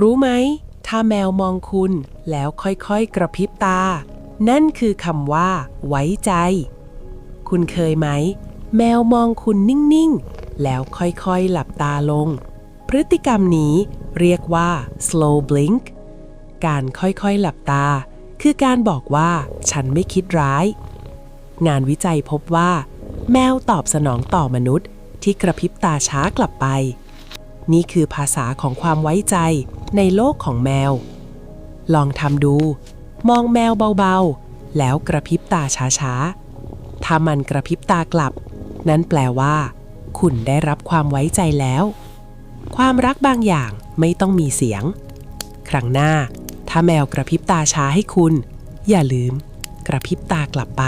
รู้ไหม ถ้าแมวมองคุณแล้วค่อยๆกระพริบตา นั่นคือคำว่า ไว้ใจ คุณเคยไหม แมวมองคุณนิ่งๆ แล้วค่อยๆหลับตาลง พฤติกรรมนี้เรียกว่า slow blink การค่อยๆหลับตา คือการบอกว่า ฉันไม่คิดร้าย งานวิจัยพบว่า แมวตอบสนองต่อมนุษย์ที่กระพริบตาช้ากลับไป นี่คือภาษาของความไว้ใจในโลกของแมว ลองทำดู มองแมวเบาๆ แล้วกระพริบตาช้าๆ ถ้ามันกระพริบตากลับ นั่นแปลว่า คุณได้รับความไว้ใจแล้ว ความรักบางอย่างไม่ต้องมีเสียง ครั้งหน้า ถ้าแมวกระพริบตาช้าให้คุณ อย่าลืม กระพริบตากลับไป